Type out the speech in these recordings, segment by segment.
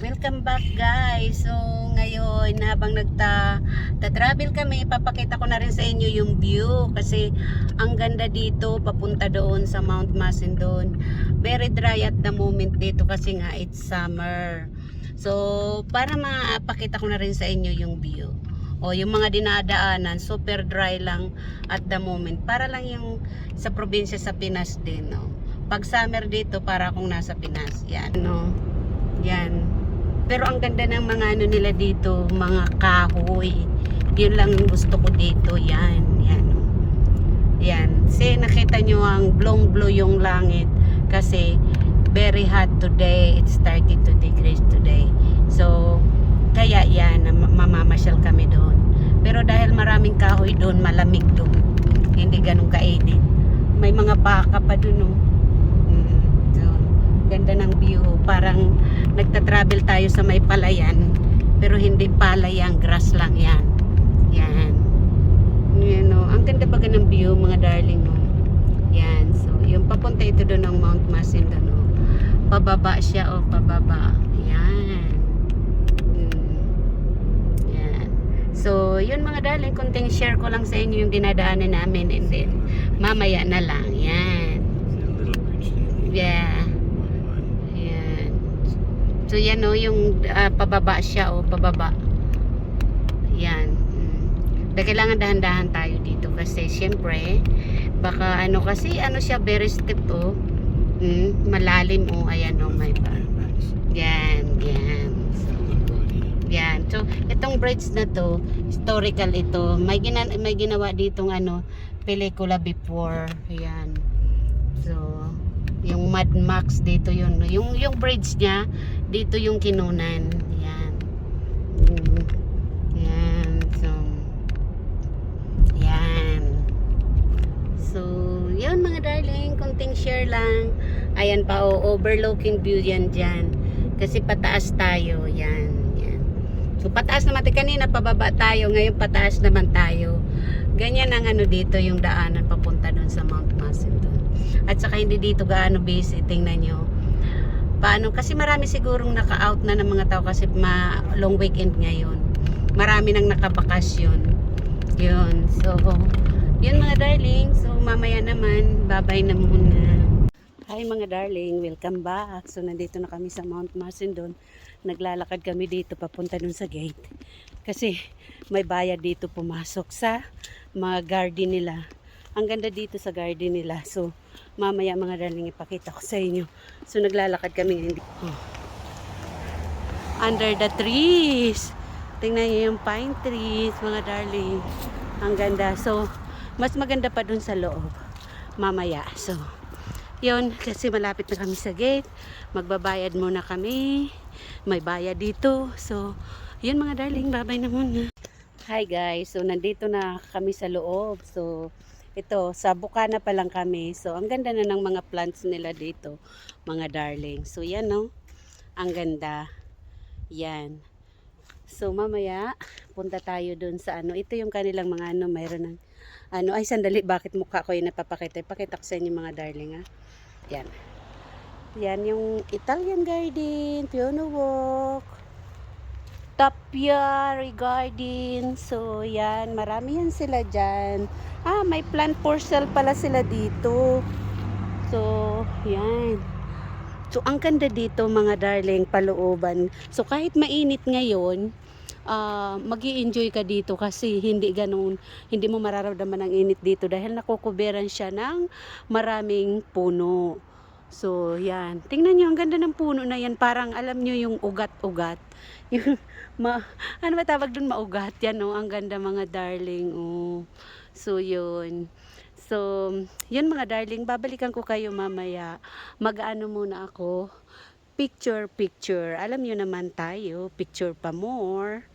welcome back guys. So ngayon habang nagta travel kami, ipapakita ko na rin sa inyo yung view kasi ang ganda dito papunta doon sa Mount Macedon. Very dry at the moment dito kasi nga it's summer. So para mapakita ko na rin sa inyo yung view. O yung mga dinadaanan, super dry lang at the moment. Para lang yung sa probinsya sa Pinas din, no. Pag summer dito, para akong nasa Pinas. Yan, no. Yan. Pero ang ganda ng mga ano nila dito, mga kahoy. Yun lang gusto ko dito. Yan, yan. Yan. Kasi nakita nyo ang blong blue yung langit. Kasi very hot today. It's 32 degrees today. So, kaya yan, mamamasyal kami doon. Pero dahil maraming kahoy doon, malamig doon. Hindi ganun kainit. May mga baka pa doon, no. Ganda ng view. Parang nagta-travel tayo sa may palayan. Pero hindi palayan, grass lang yan. Yan. Yan, no. Ang ganda baga ng view, mga darling, no. Yan. So, yung papunta ito doon ng Mount Masinda, no. Pababa siya, o pababa. Yan. Mm. Yan. So, yun mga darling, kunting share ko lang sa inyo yung dinadaanan namin and then mamaya na lang. Yan. Yeah. So, yan o, yung ah, pababa siya o pababa. Yan. Mm. Kailangan dahan-dahan tayo dito kasi syempre, baka ano kasi, ano siya, very steep o. Mm, malalim o, ayan o, may pa. Yan, yan. So, yan. So, itong bridge na to, historical ito. May, gina may ginawa ditong ano, pelikula before. Yan. So, yung Mad Max dito yun. Yung, yung bridge niya, dito yung kinunan. Yan. Yan. So, yan. So, yun mga darling, kunting share lang. Ayan pa, oh, overlooking view yan dyan. Kasi pataas tayo, yan, yan. So, pataas naman. Kanina pababa tayo, ngayon pataas naman tayo. Ganyan ang ano dito, yung daanan papunta doon sa Mount Macedon. At saka hindi dito gaano busy, tingnan nyo. Paano? Kasi marami sigurong naka-out na ng mga tao kasi ma long weekend ngayon. Marami nang nakabakasyon. Yun. So, yun mga darling. So, mamaya naman, babay na muna. Hi mga darling, welcome back. So, nandito na kami sa Mount Macedon. Naglalakad kami dito papunta dun sa gate. Kasi may bayad dito pumasok sa mga garden nila. Ang ganda dito sa garden nila. So, mamaya mga darling ipakita ko sa inyo. So, naglalakad kami ngayon. Oh. Under the trees. Tingnan niyo yung pine trees, mga darling. Ang ganda. So, mas maganda pa dun sa loob. Mamaya. So, yun, kasi malapit na kami sa gate. Magbabayad muna kami. May bayad dito. So, yun mga darling, babay na muna. Hi guys, so nandito na kami sa loob. So, ito, sa Bukana pa lang kami. So, ang ganda na ng mga plants nila dito, mga darling. So, yan no. Ang ganda. Yan. So, mamaya, punta tayo dun sa ano. Ito yung kanilang mga ano, mayroon ng ano, ay sandali, bakit mukha ko yung napapakita? Ipakita ko sa inyo mga darling ha. Yan. Yan yung Italian garden, Piano Walk, Tapiary Garden. So, yan. Marami yan sila dyan. Ah, may plant for sale pala sila dito. So, yan. So, ang ganda dito mga darling, palooban. So, kahit mainit ngayon, ah mag enjoy ka dito kasi hindi ganun, hindi mo mararamdaman ang init dito dahil nakukuberan siya ng maraming puno. So, yan. Tingnan nyo, ang ganda ng puno na yan. Parang, alam nyo yung ugat-ugat. Yung, ma, ano ba tawag dun? Maugat. Yan, oh. Ang ganda, mga darling. Oh. So, yun. So, yun mga darling. Babalikan ko kayo mamaya. Mag-ano muna ako. Picture, picture. Alam nyo naman tayo. Picture pa more.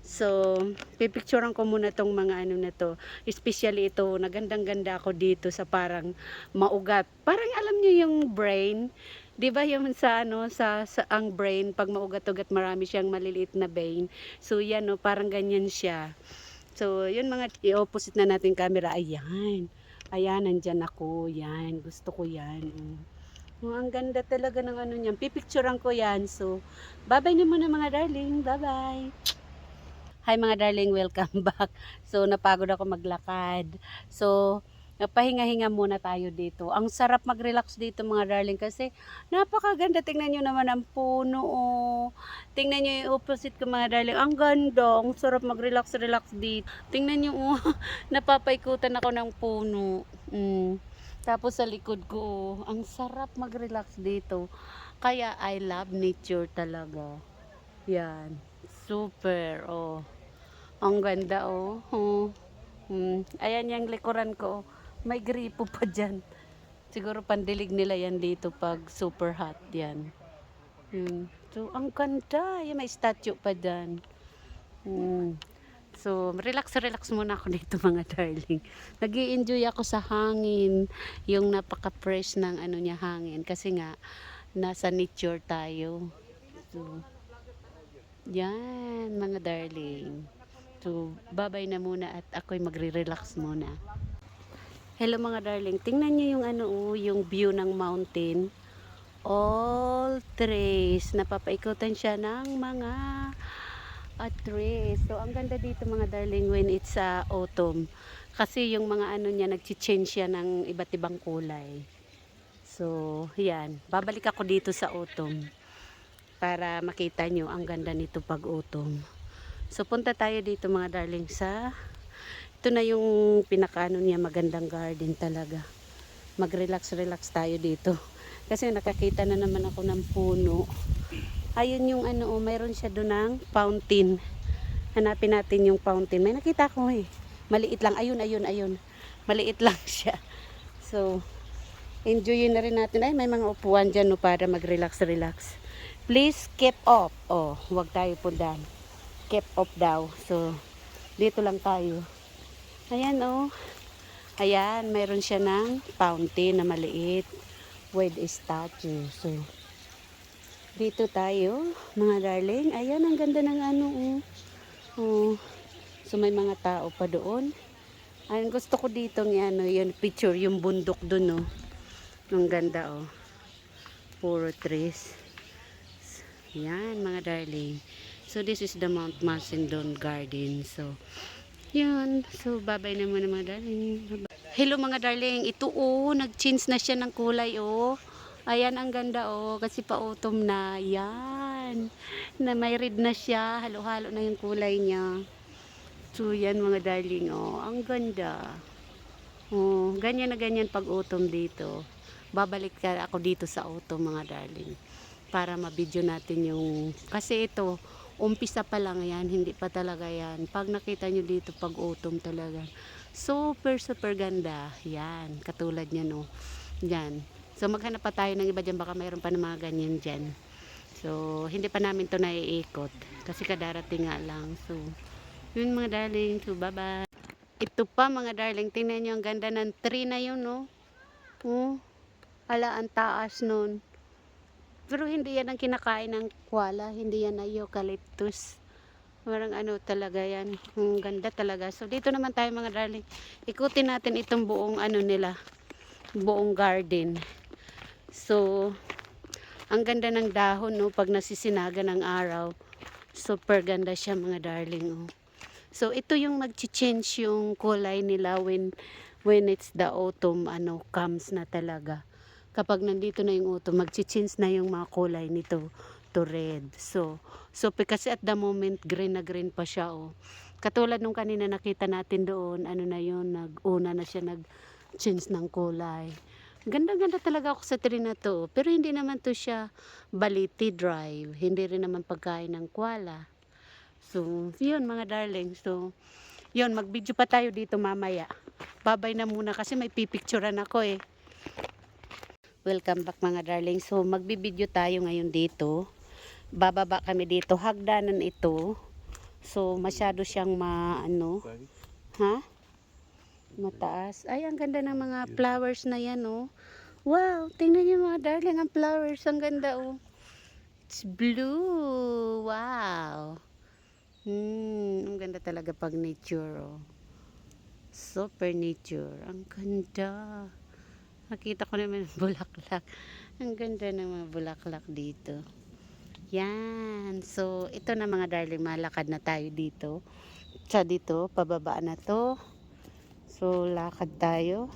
So, pipicturean ko muna tong mga ano na to. Especially ito, nagandang-ganda ako dito sa parang maugat. Parang alam niyo yung brain, 'di ba yung sa ano sa, sa ang brain pag maugat-ugat marami siyang maliliit na vein. So yan no, parang ganyan siya. So, yun mga i-opposite na natin camera. Ayan. Ayan, nandyan ako. Yan. Gusto ko yan. Mm. Oh, ang ganda talaga ng ano niyan. Pipicturean ko yan. So, bye-bye na muna mga darling. Bye-bye. Hi mga darling, welcome back. So, napagod ako maglakad. So, pahinga-hinga muna tayo dito. Ang sarap mag-relax dito mga darling kasi napakaganda. Tingnan nyo naman ang puno. Oh. Tingnan nyo yung opposite ko mga darling. Ang ganda. Ang sarap mag-relax-relax dito. Tingnan nyo, oh, napapaikutan ako ng puno. Mm. Tapos sa likod ko, oh, ang sarap mag-relax dito. Kaya I love nature talaga. Yan. Super, oh. Ang ganda, oh. oh. Hmm. Ayan yung likuran ko. oh. May gripo pa dyan. Siguro pandilig nila yan dito pag super hot yan. Hmm. So, ang ganda. Yan, may statue pa dyan. Hmm. So, relax-relax muna ako dito mga darling. nag enjoy ako sa hangin. Yung napaka-fresh ng ano niya hangin. Kasi nga, nasa nature tayo. So, yan mga darling. So, babay na muna at ako'y magre-relax muna. Hello mga darling. Tingnan niyo yung ano, oh, yung view ng mountain. All trees. Napapaikutan siya ng mga at trees. So, ang ganda dito mga darling when it's uh, autumn. Kasi yung mga ano niya, nag-change siya ng iba't ibang kulay. So, yan. Babalik ako dito sa autumn para makita nyo ang ganda nito pag autumn. So, punta tayo dito mga darling sa ito na yung pinakaano niya magandang garden talaga. Mag-relax-relax tayo dito. Kasi nakakita na naman ako ng puno. Ayun yung ano, oh, mayroon siya doon ng fountain. Hanapin natin yung fountain. May nakita ko eh. Maliit lang. Ayun, ayun, ayun. Maliit lang siya. So, enjoyin na rin natin. Ay, may mga upuan dyan no, para mag-relax-relax. Please keep up. Oh, huwag tayo pundan. Keep up daw. So, dito lang tayo. Ayan oh. Ayan, mayroon siya ng fountain na maliit with a statue. So, dito tayo, mga darling. Ayan, ang ganda ng ano oh. Oh. So, may mga tao pa doon. Ang gusto ko dito ng ano, yun, picture, yung bundok doon oh. Ang ganda oh. Puro trees. Yan, mga darling. So, this is the Mount Macedon Garden. So, yan. So, babay na muna mga darling. Hello mga darling. Ito oh, nag-change na siya ng kulay oh. Ayan, ang ganda oh. Kasi pa-autumn na. Yan. Na may red na siya. Halo-halo na yung kulay niya. So, yan mga darling oh. Ang ganda. Oh, ganyan na ganyan pag autumn dito. Babalik ka ako dito sa autumn mga darling para mabidyo natin yung kasi ito umpisa pa lang yan hindi pa talaga yan. Pag nakita nyo dito pag autumn talaga. Super super ganda. Yan katulad niya no? Yan. So maghanap pa tayo ng iba dyan. Baka mayroon pa ng mga ganyan dyan. So hindi pa namin to naiikot. Kasi kadarating nga lang. So yun mga darling. So bye bye ito pa mga darling. Tingnan nyo ang ganda ng tree na yun no? Oh, ala ang taas nun pero hindi yan ang kinakain ng koala, hindi yan na eucalyptus. Parang ano talaga yan. Ang ganda talaga. So dito naman tayo mga darling. Ikutin natin itong buong ano nila. Buong garden. So ang ganda ng dahon no pag nasisinaga ng araw. Super ganda siya mga darling oh. So ito yung mag-change yung kulay nila when when it's the autumn ano comes na talaga kapag nandito na yung autumn, mag-change na yung mga kulay nito to red. So, so kasi at the moment, green na green pa siya, oh. Katulad nung kanina nakita natin doon, ano na yun, nag-una na siya nag-change ng kulay. Ganda-ganda talaga ako sa tree na to. Pero hindi naman to siya baliti drive. Hindi rin naman pagkain ng koala. So, yun mga darling. So, yun, mag-video pa tayo dito mamaya. Babay na muna kasi may pipicturean ako eh. Welcome back mga darling. So magbibideo tayo ngayon dito. Bababa kami dito. Hagdanan ito. So masyado siyang ma ano, ha? Mataas. Ay, ang ganda ng mga flowers na yan, oh. Wow, tingnan niyo mga darling, ang flowers, ang ganda, oh. It's blue. Wow. Hmm, ang ganda talaga pag nature, oh. Super nature. Ang ganda. Nakita ko naman yung bulaklak. Ang ganda ng mga bulaklak dito. Yan. So, ito na mga darling, malakad na tayo dito. Sa dito, pababa na to. So, lakad tayo.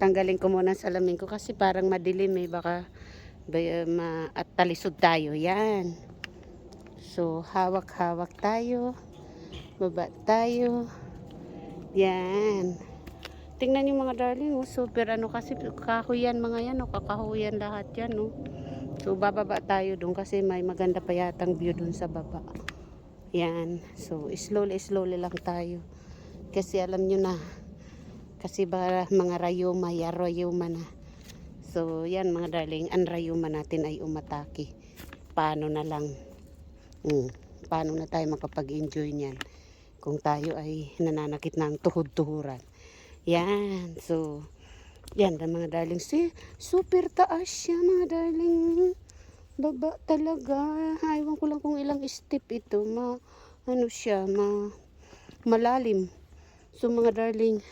Tanggalin ko muna ang salamin ko kasi parang madilim eh. Baka ba- ma at talisod tayo. Yan. So, hawak-hawak tayo. Baba tayo. Yan. Tingnan niyo mga darling, oh, super ano kasi kahoyan mga yan, oh, kakahuyan lahat yan, oh. So bababa tayo doon kasi may maganda pa yatang view doon sa baba. Yan. So slowly slowly lang tayo. Kasi alam niyo na kasi ba mga rayuma, ya rayuma na. So yan mga darling, ang rayuma natin ay umatake. Paano na lang? Mm, paano na tayo makapag-enjoy niyan? Kung tayo ay nananakit ng tuhod-tuhuran. Yan. So, yan na mga darling. Si, super taas siya mga darling. Baba talaga. Aywan ko lang kung ilang step ito. Ma, ano siya, ma, malalim. So mga darling,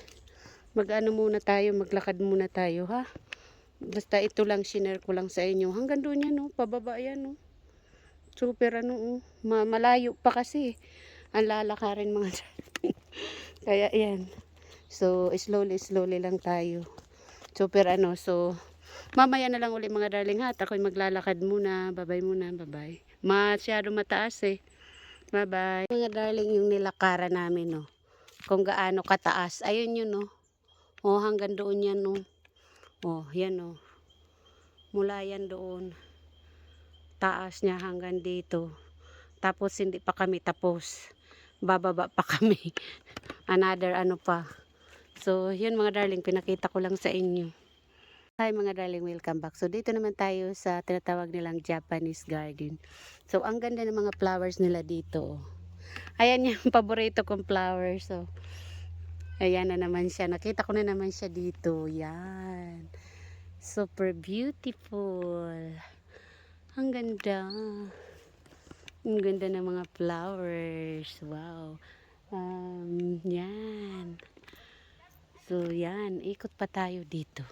mag-ano muna tayo, maglakad muna tayo ha. Basta ito lang, share ko lang sa inyo. Hanggang doon yan, no? pababa yan. No? Super ano, oh. Ma malayo pa kasi. Ang lalakarin mga darling. Kaya yan. So, slowly, slowly lang tayo. Super ano, so, mamaya na lang ulit mga darling ha. At ako'y maglalakad muna. Bye-bye muna, bye-bye. Masyado mataas eh. Bye-bye. Mga darling, yung nilakaran namin, no. Kung gaano kataas. Ayun yun, no. Oh, hanggang doon yan, no. Oh, yan, no. Mula yan doon. Taas niya hanggang dito. Tapos, hindi pa kami tapos. Bababa pa kami. Another ano pa. So, yun mga darling, pinakita ko lang sa inyo. Hi mga darling, welcome back. So, dito naman tayo sa tinatawag nilang Japanese garden. So, ang ganda ng mga flowers nila dito. Ayan yung paborito kong flower. So, ayan na naman siya. Nakita ko na naman siya dito. Yan. Super beautiful. Ang ganda. Ang ganda ng mga flowers. Wow. Um, yan. So, yan. Ikot pa tayo dito.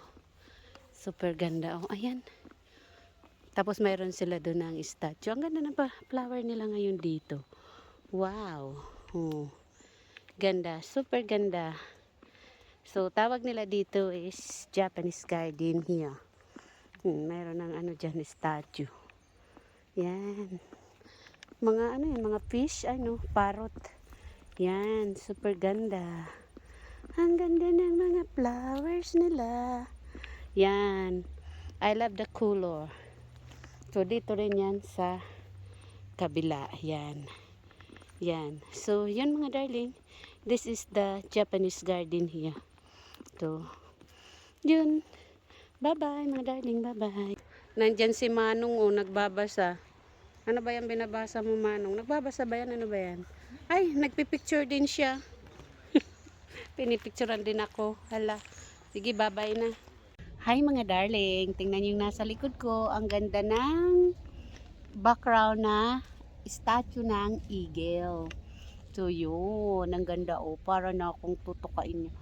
Super ganda. Oh, ayan. Tapos mayroon sila doon ng statue. Ang ganda ng pa flower nila ngayon dito. Wow. Oh. Ganda. Super ganda. So, tawag nila dito is Japanese garden here. Hmm, mayroon ng ano dyan, statue. Yan. Mga ano yan, mga fish, ano, parrot. Yan, super ganda. Ang ganda ng mga flowers nila. Yan. I love the color. So, dito rin yan sa kabila. Yan. Yan. So, yan mga darling. This is the Japanese garden here. So, yun. Bye-bye mga darling. Bye-bye. Nandyan si Manong oh, nagbabasa. Ano ba yan binabasa mo Manong? Nagbabasa ba yan? Ano ba yan? Ay, nagpipicture din siya. Pinipicturean din ako. Hala. Sige, bye-bye na. Hi mga darling. Tingnan yung nasa likod ko. Ang ganda ng background na statue ng eagle. So yun. Ang ganda oh. Para na akong tutukain niya.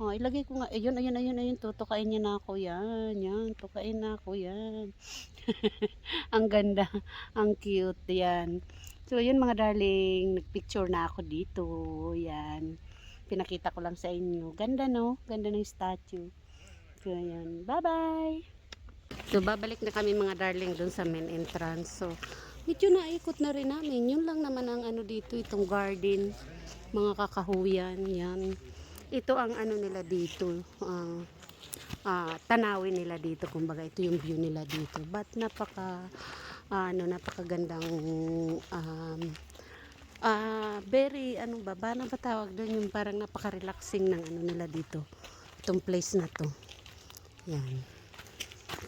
Oh, ilagay ko nga. Ayun, ayun, ayun, ayun. Tutukain niya na ako yan. Yan. Tukain na ako yan. ang ganda. Ang cute. Yan. So yun mga darling. Nagpicture na ako dito. Yan pinakita ko lang sa inyo. Ganda no? Ganda ng statue. So, ayan. Bye-bye! So, babalik na kami mga darling dun sa main entrance. So, medyo naikot na rin namin. Yun lang naman ang ano dito, itong garden. Mga kakahuyan. Yan. Ito ang ano nila dito. ah ah, tanawin nila dito. Kumbaga, ito yung view nila dito. But napaka, ano, napakagandang Ah, very ano ba, ba ba tawag doon yung parang napaka-relaxing ng ano nila dito. Itong place na to. Yan.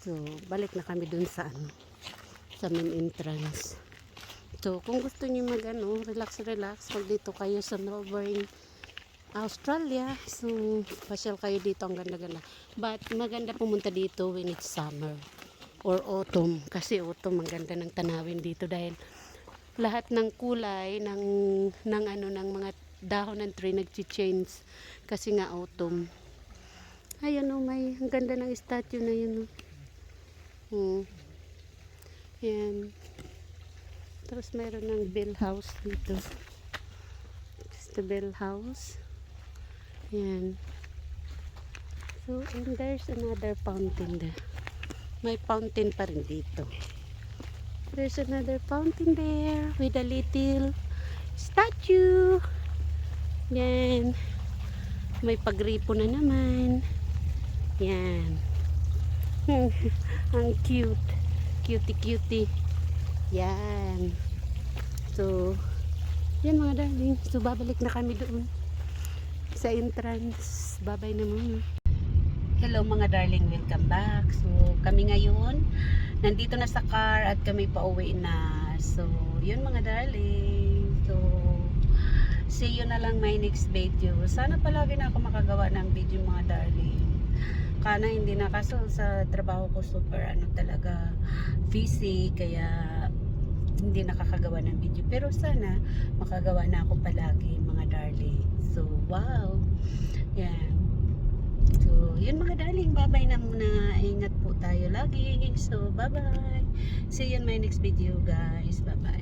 So, balik na kami dun sa ano, sa main entrance. So, kung gusto niyo mag ano, relax relax, pag dito kayo sa Melbourne, Australia, so pasyal kayo dito ang ganda-ganda. But maganda pumunta dito when it's summer or autumn kasi autumn ang ganda ng tanawin dito dahil lahat ng kulay ng ng ano ng mga dahon ng tree nagchi-change kasi nga autumn. Ayun oh, may ang ganda ng statue na yun. Oh. Hmm. Yan. Tapos mayroon ng bell house dito. It's the bell house. Yan. So, and there's another fountain there. May fountain pa rin dito. There's another fountain there with a little statue. Yan. May pagripo na naman. Yan. Ang cute. Cutie cutie. Yan. So, yan mga darling. So, babalik na kami doon sa entrance. Babay na muna. Hello mga darling, welcome back. So, kami ngayon, nandito na sa car at kami pauwi na. So, yun mga darling. So, see you na lang my next video. Sana palagi na ako makagawa ng video mga darling. Kana hindi na kaso sa trabaho ko super ano talaga busy kaya hindi nakakagawa ng video. Pero sana makagawa na ako palagi mga darling. So, wow. Yan. So, yun mga darling, bye-bye na muna. Ingat tayo lagi. So, bye-bye. See you in my next video, guys. Bye-bye.